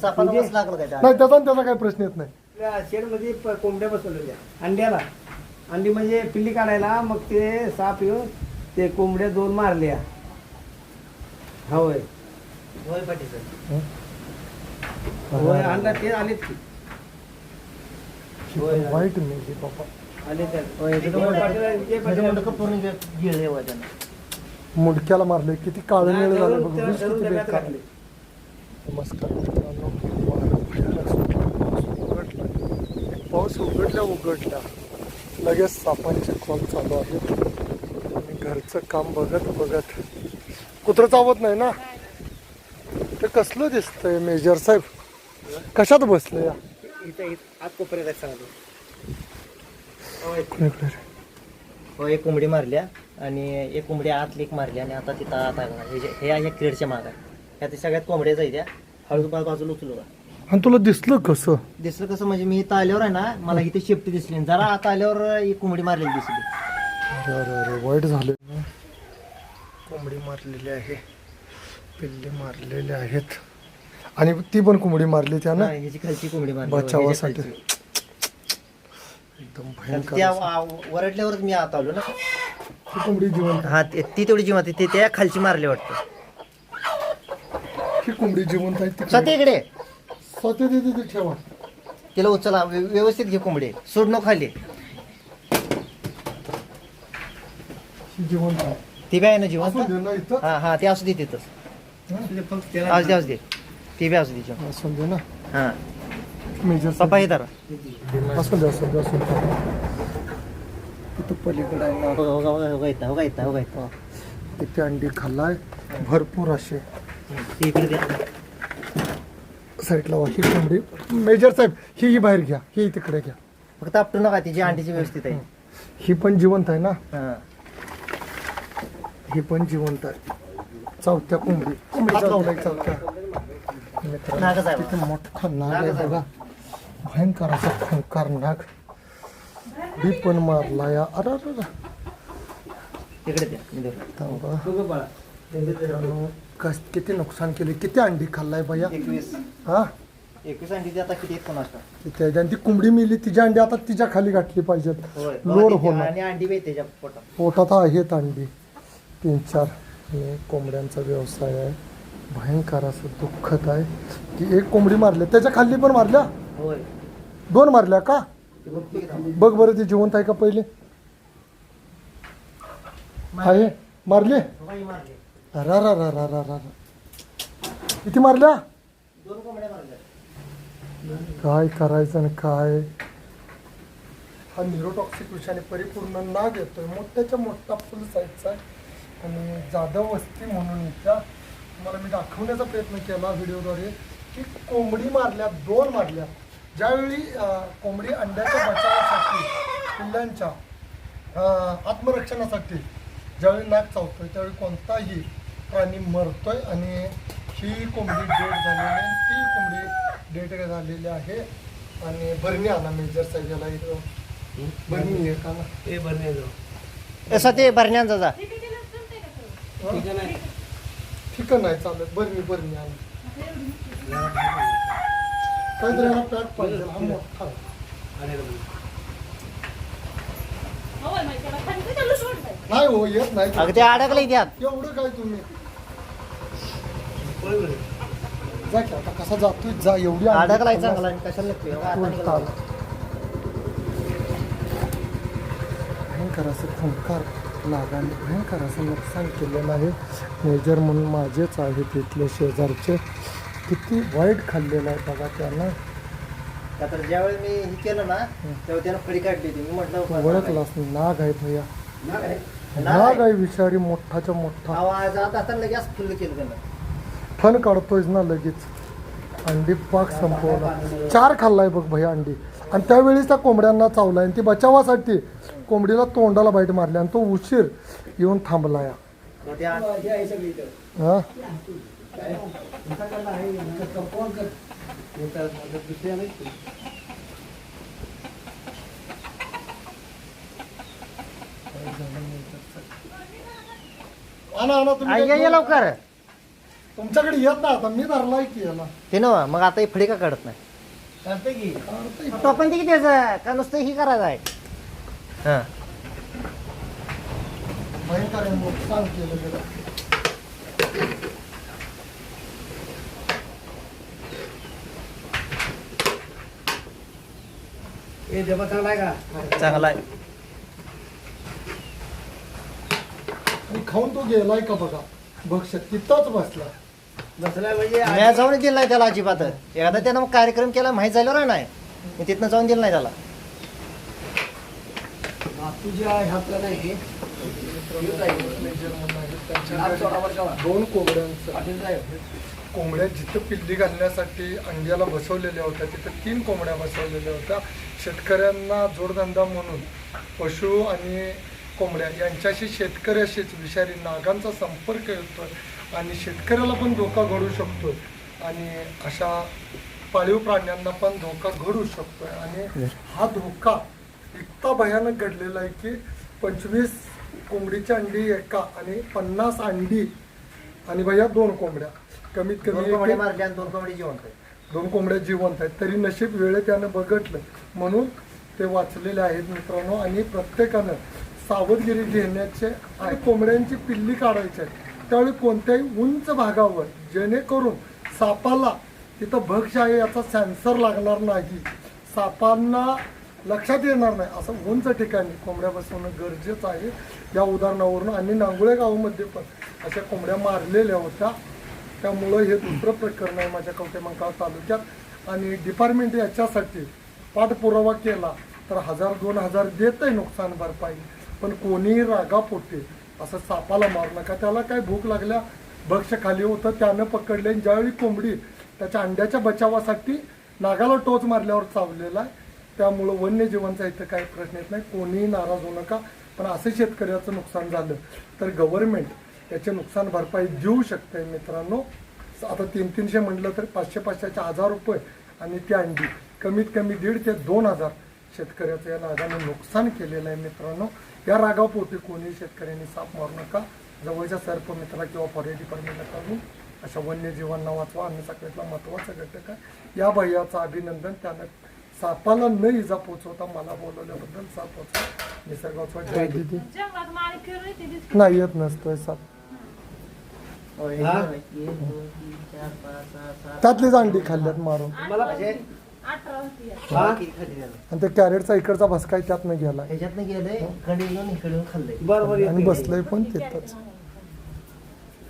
सापाला बस लागलं काय त्या? नाही त्याचा आणि त्याचा काही प्रश्न येत नाही. शेडमध्ये कोंबड्या बसवल्या होत्या. अंड्याला. अंडी म्हणजे पिल्ली काढायला मग ते साप येऊन ते कोंबड्या दोन मारल्या. होय. होय पाटील सर. होय अंडा ते आलेत की. ही वाईट बाबा आले होय, होय त्यानं. मुडक्याला मारले किती काळं निळ झालं बघ. वीस किती बेकार. नमस्कार मित्रांनो वारं. पाऊस उघडला पाऊस उघडल्या उघडल्या लगेच सापांचे कॉल चालू आहेत. आणि घरचं काम बघत बघत. कुत्रं चावत नाही ना? ते कसलं दिसतंय मेजर साहेब? कशात बसलं या? आहे रे? हो एक कोंबडी मारल्या आणि एक कोंबडी आत लेक मारली आणि आता तिथं आता आहे बघा. हे जे- हे आहे क्रेडच्या माग. आहे ह्या ते सगळ्यात कोंबड्या जायच्या हळू बा- बाजूला उचलू का आणि तुला दिसलं कसं? दिसलं कसं? म्हणजे मी इथं आल्यावर आहे ना मला इथे शेपटी दिसली आणि जरा आता आल्यावर एक कोंबडी मारलेली दिसली. अरे अरे अरे वाईट झाले. कोंबडी मारलेली आहे. पिल्ले मारलेले आहेत. आणि ती पण कोंबडी मारली त्यानं हा, ह्याची खालची कोंबडी मारली. बचावासाठी. खालची. एकदम भयंकर त्या असं. वा- वरडल्यावरच मी आत आलो ना. ही कोंबडी जिवंत. हा ते- ती तेवढी जिवंत. आहे. ते त्या खालची मारली वाटतं. ही कोंबडी जिवंत आहे ती स्वतः इकडे स्वतः तिथे ती ठेवा तिला उचला व्य- व्यवस्थित घे कोंबडी सोड नको खाली ही जिवंत आहे ती बी आहे ना जिवंत असू दे ना इथं हा हा ते असू दे तिथंच असू दे असू दे ती बी असू दे जिवंत. असू दे ना हा मेजर पप्पा हे धरा असू दे असू दे असू दे इथं पलीकडे आहे ना हो हो हो हो हो हो अंडी खाल्लाय भरपूर असे ती ही कोंबडी. मेजर साहेब ही ही बाहेर घ्या. ही तिकडे घ्या. फक्त आपटू नका तिची अंडीची व्यवस्थित आहे. ही पण जिवंत आहे ना? हा. ही पण जिवंत आहे. चौथ्या कोंबडी. कोंबडी चावलाय चौथ्या मित्रांनो, नागच आहे किती मोठा नाग आहे बघा. भयंकर असा खंकार नाग. बी पण मारला या. अरे अरे अरे. तिकडे द्या मी. थांबा. मित्रांनो, कस किती नुकसान केले किती अंडी खाल्लाय बाया? एकवीस. हा? एकवीस अंडीची आता किती? आहेत कोणास ठाऊक. तिथे आहे. आणि ती कोंबडी मिली तिची अंडी आता तिच्या खाली गाठली पाहिजेत. लोड होणार. आणि अंडी बी आहेत त्याच्या पोटात. पोटात आहेत अंडी. तीन चार. कोंबड्यांचा व्यवसाय आहे. भयंकर असं दुःखद आहे. की एक कोंबडी मारली. त्याच्याखाली पण मारल्या? होय. दोन मारल्या का? ते. बघ बरं ती जिवंत आहे का पहिले? आहे? मारली? बाई, मारली. अरा रा रा रा रा रा किती मारल्या? दोन कोंबड्या मारल्या काय करायचं आणि काय? हा न्यूरोटॉक्सिक विषाने परिपूर्ण नाग येतोय. मोठ्याच्या मोठा फुल साईजचा आहे. आणि जाधव वस्ती म्हणून त्या मला मी दाखवण्याचा प्रयत्न केला व्हिडिओद्वारे की कोंबडी मारल्या दोन मारल्या. ज्यावेळी कोंबडी अंड्याच्या बचावासाठी पिल्लांच्या आत्मरक्षणासाठी ज्यावेळी नाक चावतोय त्यावेळी कोणताही प्राणी मरतोय आणि ही कोंबडी डेड झालेली आहे. ती कोंबडी डेड झालेली आहे. आणि भरणी आणा मेजर साहेब याला इथं. भरणी आहे का? ना ते बरं जाऊ असं ते भरण्यांचा जा हं? ठीक आहे नाही ठीक नाही चालत. भरणी भरणी आणा. काहीतरी पाहिजे. हा मोठा. नाही हो येत नाही. अगं ते अडकलंय त्यात एवढं काय तुम्ही. जा की आता कसा जातोय? जा एवढी अंडी अडकलाय. चांगला आणि कशाला लागतोय? आला. भयंकर असं खूंकार नागाने भयंकर असं नुकसान केलेलं आहे. मेजर म्हणून माझेच आहेत इथले शेजारचे. किती वाईट खाल्लेलं आहे बघा त्यांना. का तर ज्यावेळी मी हे केलं ना तेव्हा त्यानं फळी काढली होती. मी म्हटलं ओळखलास नाग आहे भैया. नाग आहे. नाग आहे? विषारी मोठाच्या मोठा. आवाज आता आता लगेच फुल्ल केलं त्यानं. फन काढतोयच ना लगेच. अंडी पाक संपवला चार खाल्लाय बघ भैया अंडी. आणि त्यावेळीच त्या कोंबड्यांना चावलाय आणि ती बचावासाठी कोंबडीला तोंडाला बाईट मारली आणि तो उशीर येऊन थांबला या मग आणा आणा तुम्ही काय लवकर. तुमच्याकडे येत नाही आता मी धरलाय की याला. ते नव मग आता हे फडी का काढत नाही? की. काढतंय. टोपण ते किती त्याचं का नुसतं ही करायचं आहे? हां. भयंकर आहे, नुकसान केलं गेलं. हे जेव्हा चांगला आहे का? चांगला आहे. आणि खाऊन तो गेलाय का बघा. भक्ष तिथंच बसला. म्हणजे मी जाऊन दिलं नाही त्याला अजिबात. एखादा त्यानं मग कार्यक्रम केला माहीत झाल्यावर नाही. मी तिथनं जाऊन दिलं नाही त्याला. नाही दोन कोंबड्यांचं कोंबड्या जिथं पिल्ली घालण्यासाठी अंड्याला बसवलेल्या होत्या तिथं तीन कोंबड्या बसवलेल्या होत्या. शेतकऱ्यांना जोडधंदा म्हणून पशु आणि कोंबड्या यांच्याशी शेतकऱ्याशीच विषारी नागांचा संपर्क येतोय आणि शेतकऱ्याला पण धोका घडू शकतोय. आणि अशा पाळीव प्राण्यांना पण धोका घडू शकतोय. आणि हा धोका इतका भयानक घडलेला आहे की पंचवीस कोंबडीची अंडी एका आणि पन्नास अंडी आणि भैया दोन कोंबड्या. कमीत कमी दोन कोंबडी जिवंत आहेत. दोन कोंबड्या जिवंत आहेत. तरी नशीब वेळे त्यानं बघितलं. म्हणून ते वाचलेले आहेत मित्रांनो. आणि प्रत्येकानं सावधगिरी घेण्याचे आणि कोंबड्यांची पिल्ली काढायची. आहे त्यावेळी कोणत्याही उंच भागावर जेणेकरून सापाला तिथं भक्ष आहे याचा सेन्सर लागणार नाही. सापांना लक्षात येणार नाही. असं उंच ठिकाणी कोंबड्या बसवणं गरजेचं आहे. या उदाहरणावरून आणि नांगुळे गावामध्ये पण अशा कोंबड्या मारलेल्या होत्या. त्यामुळं हे दुसरं प्रकरण आहे माझ्या कवटेमंकाळ तालुक्यात. आणि डिपार्टमेंट याच्यासाठी पाठपुरावा केला तर हजार दोन हजार देत आहे नुकसान भरपाई. पण कोणीही रागापोटे असं सापाला मारू नका. त्याला काय भूक लागल्या भक्ष खाली होतं त्यानं पकडले आणि ज्यावेळी कोंबडी त्याच्या अंड्याच्या बचावासाठी नागाला टोच मारल्यावर चावलेला आहे त्यामुळं वन्यजीवांचा इथं काही प्रश्न येत नाही. कोणीही नाराज होऊ नका. पण असं शेतकऱ्याचं नुकसान झालं तर गव्हर्नमेंट त्याचे नुकसान भरपाई देऊ शकते मित्रांनो. आता तीन तीनशे म्हटलं तर पाचशे पाचशेचे हजार रुपये आणि ती अंडी कमीत कमी दीड ते दोन हजार शेतकऱ्याचं या नागानं नुकसान केलेलं आहे मित्रांनो. या रागापोटी कोणी शेतकऱ्यांनी साप मारू नका. जवळच्या सर्प मित्रा किंवा फॉरेस्ट डिपार्टमेंटला काढून अशा वन्यजीवांना वाचवा. आणि सगळ्यातला महत्त्वाचा घटक आहे. या भैयाचं अभिनंदन त्यानं सापाला न इजा पोचवता मला बोलवल्याबद्दल साप वाचवा. निसर्ग वाचवा. जय दिदी? जंगलात माणिक फिरून येते दिसते. नाही येत नसतोय साप. त्यातलीच अंडी खाल्ल्यात मारून. हा? आणि ते कॅरेटचा इकडचा भसकाय त्यातनं गेलाय. ह्याच्यातनं गेलंय इकडे येऊन इकडे येऊन खाल्लंय. बरोबर आणि बसलंय पण तिथंच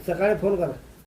सकाळी फोन करा.